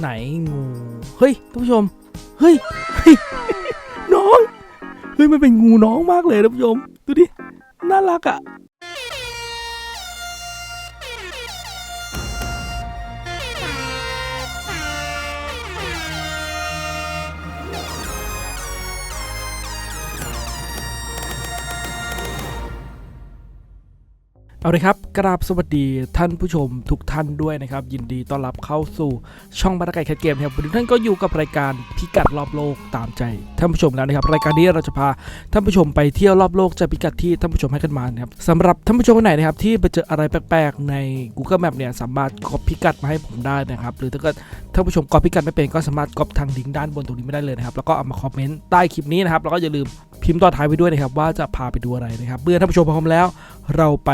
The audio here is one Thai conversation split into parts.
ไหนงู เฮ้ยท่านผู้ชมเฮ้ยเฮ้ย น้อง เฮ้ย มันเป็นงูน้องมากเลยท่านผู้ชม ดูดิ น่ารักอะ่ เอาเลยครับ กราบสวัสดีท่านผู้ชมทุกท่านด้วยนะครับ ยินดีต้อนรับเข้าสู่ช่องบรรยากาศแคทเกมครับวันนี้ท่านก็อยู่กับรายการพิกัดรอบโลกตามใจท่านผู้ชมแล้วนะครับ รายการนี้เราจะพาท่านผู้ชมไปเที่ยวรอบโลกจากพิกัดที่ท่านผู้ชมให้กันมานะครับสำหรับท่านผู้ชมคนไหนนะครับที่ไปเจออะไรแปลกๆใน Google Map เนี่ยสามารถก๊อปพิกัดมาให้ผมได้นะครับ หรือถ้าเกิดท่านผู้ชมก๊อปพิกัดไม่เป็นก็สามารถก๊อปทางลิงก์ด้านบนตรงนี้ไม่ได้เลยนะครับแล้วก็เอามาคอมเมนต์ใต้คลิปนี้นะครับแล้วก็อย่าลืมพิมพ์ต่อท้ายไว้ด้วยนะครับว่าจะพาไปดูอะไรนะครับเมื่อท่านผู้ชมพร้อมแล้ว เราไป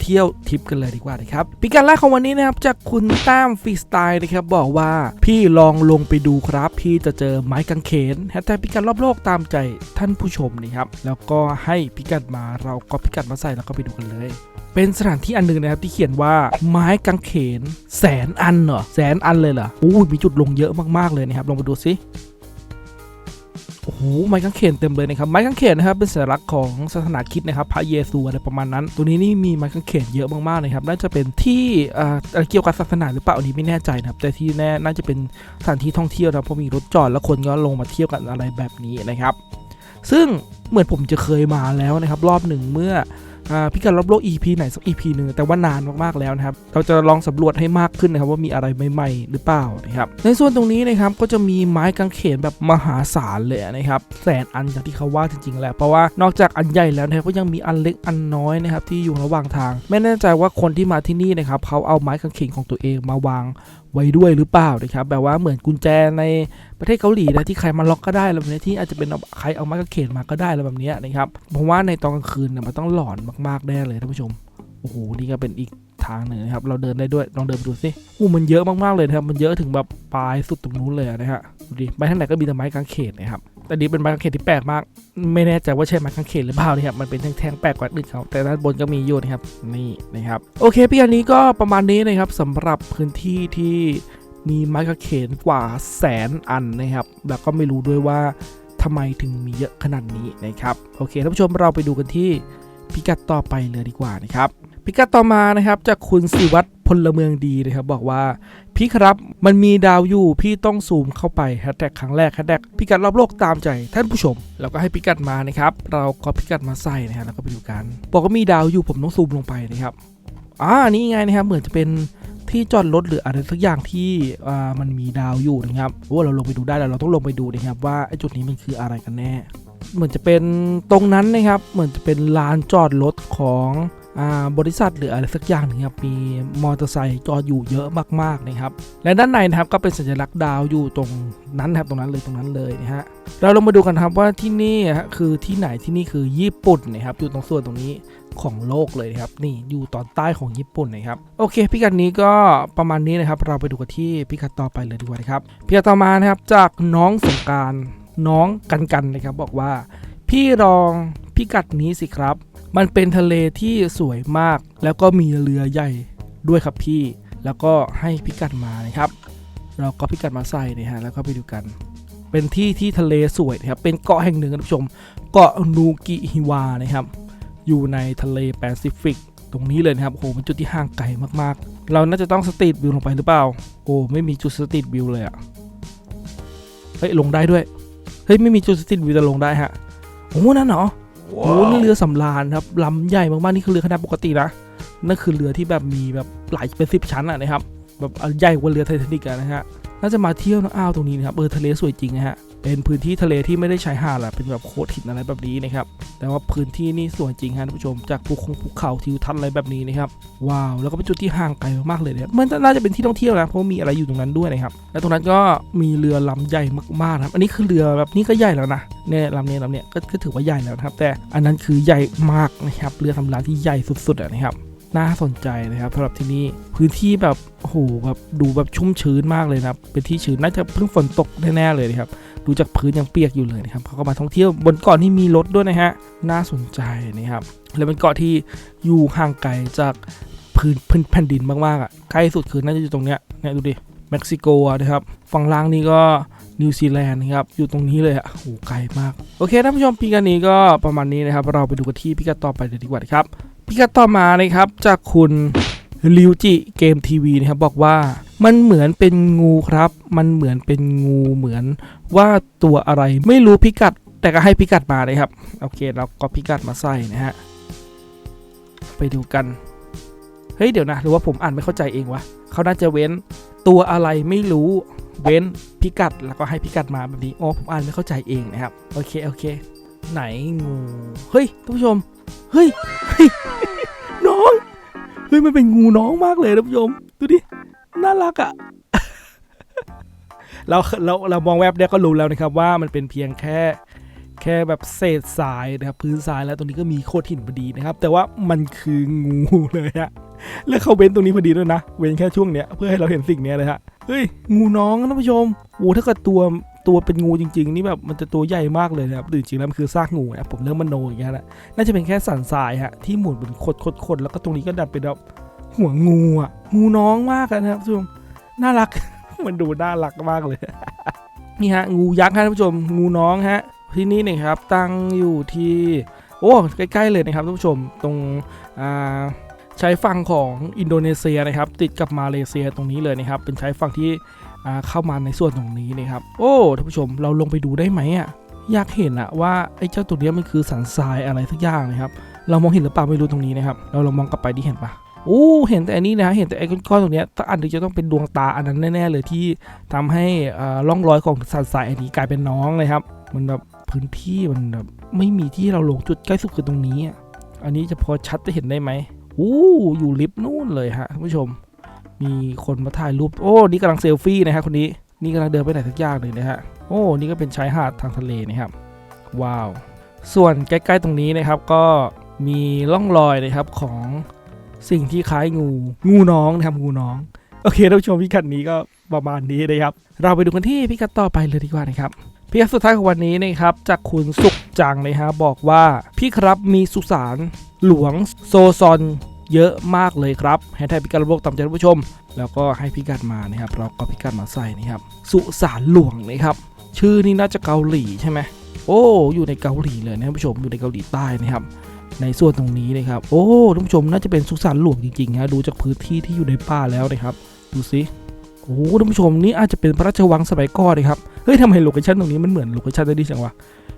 เที่ยวทริปกันเลยดีกว่านะครับพิกัดแรกของวันนี้นะครับจากคุณต้ามฟรีสไตล์นะครับบอกว่าพี่ลองลงไปดูครับ พี่จะเจอไม้กางเขนแฮชแท็กพิกัดรอบโลกตามใจท่านผู้ชมนี่ครับแล้วก็ให้พิกัดมาเราก็พิกัดมาใส่แล้วก็ไปดูกันเลยเป็นสถานที่อันหนึงนะครับที่เขียนว่าไม้กางเขน แสนอันเหรอแสนอันเลยเหรออู้ยมีจุดลงเยอะมากๆเลยนะครับลองมาดูสิ หไม้กางเขนเต็มเลยนะครับไม้กางเขนนะครับเป็นสัญลักษณ์ของศาสนาคริดนะครับพระเยซูอะไรประมาณนั้น ตัวนี้นี่มีไม้กางเขนเยอะมากๆนะครับน่าจะเป็นที่เอ่อเกี่ยวกับศาสนาหรือเปล่าอันนี้ไม่แน่ใจนะครับแต่ที่แน่น่าจะเป็นสถานที่ท่องเที่ยวนะเพราะมีรถจอดแล้วคนก็ลงมาเที่ยวกันอะไรแบบนี้นะครับ ซึ่งเหมือนผมจะเคยมาแล้วนะครับ รอบหนึ่งเมื่อ พิกัดรอบโลก EP ไหนสัก EP หนึ่งแต่ว่านานมากๆแล้วนะครับ เราจะลองสำรวจให้มากขึ้นนะครับว่ามีอะไรใหม่ๆหรือเปล่านะครับในส่วนตรงนี้นะครับก็จะมีไม้กางเขนแบบมหาศาลเลยนะครับแสนอันอย่างที่เขาว่าจริงๆแหละเพราะว่านอกจากอันใหญ่แล้วนะครับก็ยังมีอันเล็กอันน้อยนะครับที่อยู่ระหว่างทาง ไม่แน่ใจว่าคนที่มาที่นี่นะครับเขาเอาไม้กางเขนของตัวเองมาวางไว้ด้วยหรือเปล่านะครับแบบว่าเหมือนกุญแจในประเทศเกาหลีนะที่ใครมาล็อกก็ได้อะไรแบบนี้ที่อาจจะเป็นใครเอามากระเขนมาก็ได้อะไรแบบนี้นะครับผมว่าในตอนกลางคืนเนี่ยมันต้องหลอนมากๆแน่เลยท่านผู้ชมโอ้โหนี่ก็เป็นอีก ทางหนึ่งนะครับ เราเดินได้ด้วย ลองเดินไปดูสิอู้มันเยอะมากๆเลยนะครับ มันเยอะถึงแบบปลายสุดตรงนู้นเลยนะฮะ ดูดิ ไปทางไหนก็มีแต่ไม้กางเขนนะครับ แต่นี้เป็นไม้กางเขนที่แปลกมาก ไม่แน่ใจว่าใช่ไม้กางเขนหรือเปล่านะครับ มันเป็นแท่งๆแปลกกว่าอื่นเขา แต่ด้านบนก็มีอยู่นะครับ นี่นะครับ โอเคพี่อันนี้ก็ประมาณนี้นะครับสำหรับพื้นที่ที่มีไม้กางเขนกว่าแสนอันนะครับ แล้วก็ไม่รู้ด้วยว่าทำไมถึงมีเยอะขนาดนี้นะครับ โอเคท่านผู้ชมเราไปดูกันที่พิกัดต่อไปเลยดีกว่านะครับ พิกัดต่อมานะครับจากคุณสิวัตรพลเมืองดีนะครับบอกว่าพี่ครับมันมีดาวอยู่พี่ต้องซูมเข้าไปแฮชแท็กครั้งแรกแฮชแท็กพิกัดรอบโลกตามใจท่านผู้ชม แล้วก็ให้พิกัดมานะครับเราก็พิกัดมาใส่นะฮะแล้วก็ไปดูกัน บอกว่ามีดาวอยู่ผมต้องซูมลงไปนะครับอ่านี่ไงนะครับเหมือนจะเป็นที่จอดรถหรืออะไรสักอย่างที่มันมีดาวอยู่นะครับโอ้เราลงไปดูได้แล้วเราต้องลงไปดูนะครับว่าไอ้จุดนี้มันคืออะไรกันแน่ เหมือนจะเป็นตรงนั้นนะครับ เหมือนจะเป็นลานจอดรถของ บริษัทหรืออะไรสักอย่างหนึงครับมีมอเตอร์ไซค์จอดอยู่เยอะมากๆนะครับและด้านในนะครับก็เป็นสัญลักษณ์ดาวอยู่ตรงนั้นนะครับตรงนั้นเลยตรงนั้นเลยนะฮะเราลองมาดูกันครับว่าที่นี่คือที่ไหนที่นี่คือญี่ปุ่นนะครับอยู่ตรงส่วนตรงนี้ของโลกเลยนะครับนี่อยู่ตอนใต้ของญี่ปุ่นนะครับโอเคพิกัดนี้ก็ประมาณนี้นะครับ เราไปดูกันที่พิกัดต่อไปเลยดีกว่านะครับพิกัดต่อมานะครับจากน้องสงการน้องกันกันนะครับบอกว่า พี่ลองพิกัดนี้สิครับ มันเป็นทะเลที่สวยมาก แล้วก็มีเรือใหญ่ด้วยครับพี่ แล้วก็ให้พิกัดมานะครับ เราก็พิกัดมาใส่นะฮะแล้วก็ไปดูกัน เป็นที่ที่ทะเลสวยนะครับ เป็นเกาะแห่งหนึ่งนะท่านผู้ชม เกาะนูกิฮิวานะครับ อยู่ในทะเลแปซิฟิกตรงนี้เลยนะครับโอ้โหเป็นจุดที่ห่างไกลมากๆ เราน่าจะต้องสตรีทวิวลงไปหรือเปล่า โอ้ไม่มีจุดสตรีทวิวเลยอะเฮ้ยลงได้ด้วย เฮ้ยไม่มีจุดสตรีทวิวแต่ลงได้ฮะ โอ้นั่นเหรอ โอ้นี่เรือสำราญครับลำใหญ่มากๆนี่คือเรือขนาดปกตินะนั่นคือเรือที่แบบมีแบบหลายเป็นสิบชั้นอะนะครับแบบใหญ่กว่าเรือไททานิกนะฮะน่าจะมาเที่ยวนะอ้าวตรงนี้นะครับเออทะเลสวยจริงนะฮะ เป็นพื้นที่ทะเลที่ไม่ได้ชายหาดแหละเป็นแบบโขดหินอะไรแบบนี้นะครับ แต่ว่าพื้นที่นี่สวยจริงฮะท่านผู้ชม จากภูคงภูเขาทิวทัศน์อะไรแบบนี้นะครับว้าวแล้วก็เป็นจุดที่ห่างไกลมากๆเลยเนี่ยมันน่าจะเป็นที่ท่องเที่ยวนะเพราะมีอะไรอยู่ตรงนั้นด้วยนะครับและตรงนั้นก็มีเรือลำใหญ่มากๆนะครับอันนี้คือเรือแบบนี้ก็ใหญ่แล้วนะเนี่ยลำนี้ลำเนี้ยก็ถือว่าใหญ่แล้วนะครับ แต่อันนั้นคือใหญ่มากนะครับเรือสำราญที่ใหญ่สุดๆนะครับน่าสนใจนะครับสำหรับที่นี่พื้นที่แบบโอ้โหแบบดูแบบชุ่มชื้นมากเลยนะเป็นที่ชื้นน่าจะเพิ่งฝนตกแน่ๆเลยนะครับ ดูจากพื้นยังเปียกอยู่เลยนะครับเขาก็มาท่องเที่ยวบนเกาะที่มีรถด้วยนะฮะน่าสนใจนะครับแล้วเป็นเกาะที่อยู่ห่างไกลจากพื้นพื้นแผ่นดินมากๆอะใกล้สุดคือน่าจะอยู่ตรงเนี้ยเนี่ยดูดิเม็กซิโกนะครับฝั่งล่างนี่ก็นิวซีแลนด์นะครับอยู่ตรงนี้เลยอะโอ้โหไกลมาก โอเคท่านผู้ชมพิกัดนี้ก็ประมาณนี้นะครับ เราไปดูกันที่พิกัดต่อไปเลยดีกว่าครับพิกัดต่อมานะครับจากคุณลิวจิเกมทีวีนะครับบอกว่า มันเหมือนเป็นงูครับ มันเหมือนเป็นงูเหมือนว่าตัวอะไรไม่รู้พิกัด แต่ก็ให้พิกัดมาเลยครับ โอเคเราก็พิกัดมาใส่นะฮะ ไปดูกัน เฮ้ยเดี๋ยวนะ หรือว่าผมอ่านไม่เข้าใจเองวะเขาน่าจะเว้นตัวอะไรไม่รู้เว้นพิกัดแล้วก็ให้พิกัดมาแบบนี้อ๋อผมอ่านไม่เข้าใจเองนะครับ โอเคโอเค ไหนงูเฮ้ยท่านผู้ชมเฮ้ยเฮ้ยน้องเฮ้ยมันเป็นงูน้องมากเลยท่านผู้ชมดูดิ น่ารักอะ่ะเราเราเรามองแวบเดียวก็รู้แล้วนะครับว่ามันเป็นเพียงแค่แค่แบบเศษทรายนะครับพื้นทรายแล้วตรงนี้ก็มีโคตรหินพอดีนะครับ แต่ว่ามันคืองูเลยฮะแล้วเขาเว้นตรงนี้พอดีด้วยนะ เว้นแค่ช่วงเนี้ยเพื่อให้เราเห็นสิ่งเนี้ยเลยฮะเฮ้ยงูน้องนะท่านผู้ชมโอ้ถ้าเกิดตัวตัวเป็นงูจริง ๆ นี่แบบมันจะตัวใหญ่มากเลยนะครับแต่จริงๆแล้วมันคือซากงูนะผมเริ่มมโนอย่างเงี้ยแหละน่าจะเป็นแค่สันทรายฮะที่หมุนเป็นคดๆๆแล้วก็ตรงนี้ก็ดัดเป็นแบบ หัวงูอะ งูน้องมากนะครับท่านผู้ชมน่ารัก มันดูน่ารักมากเลย นี่ฮะ งูยักษ์ฮะท่านผู้ชม งูน้องฮะ ที่นี่เนะครับ ตั้งอยู่ที่ โอ้ใกล้ๆเลยนะครับท่านผู้ชม ตรงอ่าใช้ฝั่งของอินโดนีเซียนะครับ ติดกับมาเลเซียตรงนี้เลยนะครับ เป็นใช้ฝั่งที่อ่าเข้ามาในส่วนตรงนี้นะครับ โอ้ท่านผู้ชมเราลงไปดูได้ไหมอะอยากเห็นอะว่าไอ้เจ้าตัวเนี้ยมันคือสันทรายอะไรสักอย่างนะครับ เรามองเห็นหรือเปล่าไม่รู้ตรงนี้นะครับ เราลองมองกลับไปที่เห็นปะ อ้เห็นแต่อันนี้นะเห็นแต่ไอ้ก้อนตรงเนี้ยอันนี้จะต้องเป็นดวงตาอันนั้นแน่ๆเลยที่ทำให้อ่าร่องรอยของสันทรายอันนี้กลายเป็นน้องเลยครับ มันแบบพื้นที่มันแบบไม่มีที่เราลงจุดใกล้สุดคือตรงนี้ อันนี้จะพอชัดจะเห็นได้ไหมอู้อยู่ลิฟต์นู่นเลยฮะท่านผู้ชม มีคนมาถ่ายรูปโอ้นี่กำลังเซลฟี่นะฮะคนนี้นี่กำลังเดินไปไหนสักอย่างหนึ่งนะฮะโอ้นี่ก็เป็นชายหาดทางทะเลนะครับว้าว ส่วนใกล้ๆตรงนี้นะครับก็มีร่องรอยนะครับของ สิ่งที่คล้ายงู งูน้องนะครับงูน้อง โอเคท่านผู้ชมพิกัดนี้ก็ประมาณนี้นะครับ เราไปดูกันที่พิกัดต่อไปเลยดีกว่านะครับพิกัดสุดท้ายของวันนี้นะครับจากคุณสุขจังเลยฮะบอกว่าพี่ครับมีสุสานหลวงโซซอนเยอะมากเลยครับแฮชแท็กพิกัดโลกตามใจท่านผู้ชม แล้วก็ให้พิกัดมานะครับเราก็พิกัดมาใส่นะครับสุสานหลวงนะครับชื่อนี่น่าจะเกาหลีใช่ไหมโอ้ อยู่ในเกาหลีเลยนะท่านผู้ชมอยู่ในเกาหลีใต้นะครับ ในส่วนตรงนี้นะครับ โอ้ท่านผู้ชมน่าจะเป็นสุสานหลวงจริงๆฮะดูจากพื้นที่ที่อยู่ในป่าแล้วนะครับ ดูสิโอ้ท่านผู้ชมนี่อาจจะเป็นพระราชวังสมัยก่อนนะครับเฮ้ยทำไมโลเคชั่นตรงนี้มันเหมือนโลเคชั่นได้ดีจังวะ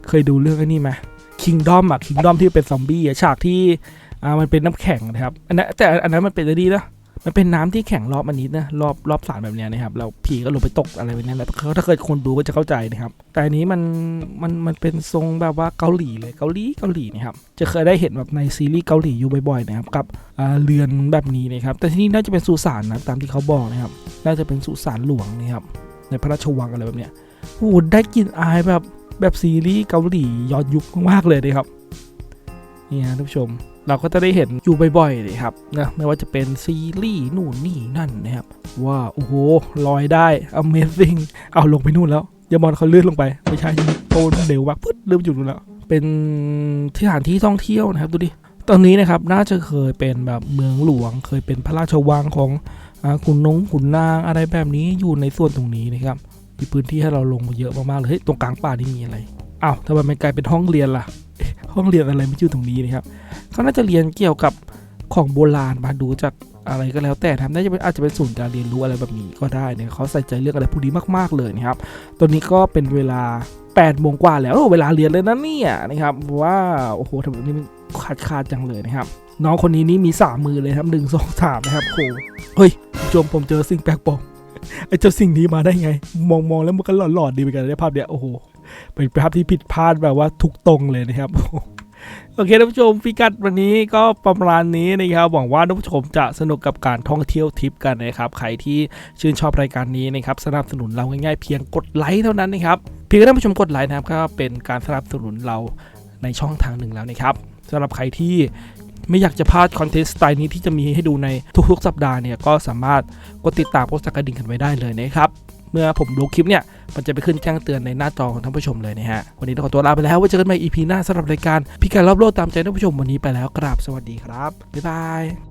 เคยดูเรื่องไอ้นี่ไหมคิงดอมอะคิงดอมที่เป็นซอมบี้อะฉากที่อ่ามันเป็นน้ำแข็งนะครับอันนั้นแต่อันนั้นมันเป็นไอ้นี่นะ มันเป็นน้ำที่แข็งรอบอันนี้นะรอบรอบสารแบบเนี้ยนะครับแล้วผีก็ลงไปตกอะไรแบบนี้ยแล้วเขาถ้าเกิดคนดูก็จะเข้าใจนะครับ แต่อันนี้มันมันมันเป็นทรงแบบว่าเกาหลีเลยเกาหลีเกาหลีนะครับจะเคยได้เห็นแบบในซีรีส์เกาหลีอยู่บ่อยๆนะครับกับเรือนแบบนี้นะครับ แต่ที่นี่น่าจะเป็นสุสานนะตามที่เขาบอกนะครับ น่าจะเป็นสุสานหลวงนะครับในพระราชวังอะไรแบบเนี้ยโอ้โหได้กลินอายแบบแบบซีรีส์เกาหลีย้อนยุคมากๆเลยนะครับนี่ฮะท่านผู้ชม เราก็จะได้เห็นอยู่บ่อยๆเลยครับนะไม่ว่าจะเป็นซีรีส์นู่นนี่นั่นนะครับ ว่าโอ้โหลอยได้ Amazing เอาลงไปนู่นแล้วยามอนเขาเลื่อนลงไป ไม่ใช่โอนเร็วมากปึ๊ดเริ่มจุดนู่นแล้ว เป็นสถานที่ท่องเที่ยวนะครับดูดิตอนนี้นะครับน่าจะเคยเป็นแบบเมืองหลวง เคยเป็นพระราชวังของขุนนงขุนนางอะไรแบบนี้อยู่ในส่วนตรงนี้นะครับมีพื้นที่ให้เราลงมาเยอะมากๆเลยเฮ้ยตรงกลางป่านี่มีอะไรอ้าวทำไมมันกลายเป็นห้องเรียนล่ะเอ๊ะ ห้องเรียนอะไรไม่อยู่ตรงนี้นะครับเขาน่าจะเรียนเกี่ยวกับของโบราณมาดูจากอะไรก็แล้วแต่ทำได้จะเป็นอาจจะเป็นศูนย์การเรียนรู้อะไรแบบนี้ก็ได้เนี่ยเขาใส่ใจเรื่องอะไรพวกนี้มาก ๆ เลยนะครับ ตอนนี้ก็เป็นเวลา8โมงกว่าแล้วโอ้เวลาเรียนเลยนะเนี่ยนะครับว้าวโอ้โหทำแบบนี้มันขาดขาดจังเลยนะครับ น้องคนนี้นี่มีสามมือเลยครับหนึ่งสองสามนะครับโอ้โหเฮ้ยผู้ชมผมเจอสิ่งแปลกปลอมไอ้เจ้าสิ่งนี้มาได้ไง มองมองแล้วมันก็หลอนๆดีเหมือนกันในภาพเนี้ยโอ้โห เป็นภาพที่ผิดพลาดแบบว่าทุกตรงเลยนะครับโอเคท่านผู้ชมฟิกัดวันนี้ก็ประมาณนี้นะครับหวังว่าท่านผู้ชมจะสนุกกับการท่องเที่ยวทริปกันนะครับใครที่ชื่นชอบรายการนี้นะครับสนับสนุนเราง่ายๆเพียงกดไลค์เท่านั้นนะครับเพียงท่านผู้ชมกดไลค์นะครับก็เป็นการสนับสนุนเราในช่องทางหนึ่งแล้วนะครับสำหรับใครที่ไม่อยากจะพลาดคอนเทนต์สไตล์นี้ที่จะมีให้ดูในทุกๆ สัปดาห์เนี่ยก็สามารถกดติดตามกดสักกระดิ่งกันไว้ได้เลยนะครับ เมื่อผมลงคลิปเนี่ยมันจะไปขึ้นแจ้งเตือนในหน้าจอของท่านผู้ชมเลยนะฮะ วันนี้ต้องขอตัวลาไปแล้วไว้เจอกันใหม่ EP หน้าสำหรับรายการพิการรอบโลกตามใจท่านผู้ชมวันนี้ไปแล้วกราบสวัสดีครับบ๊ายบาย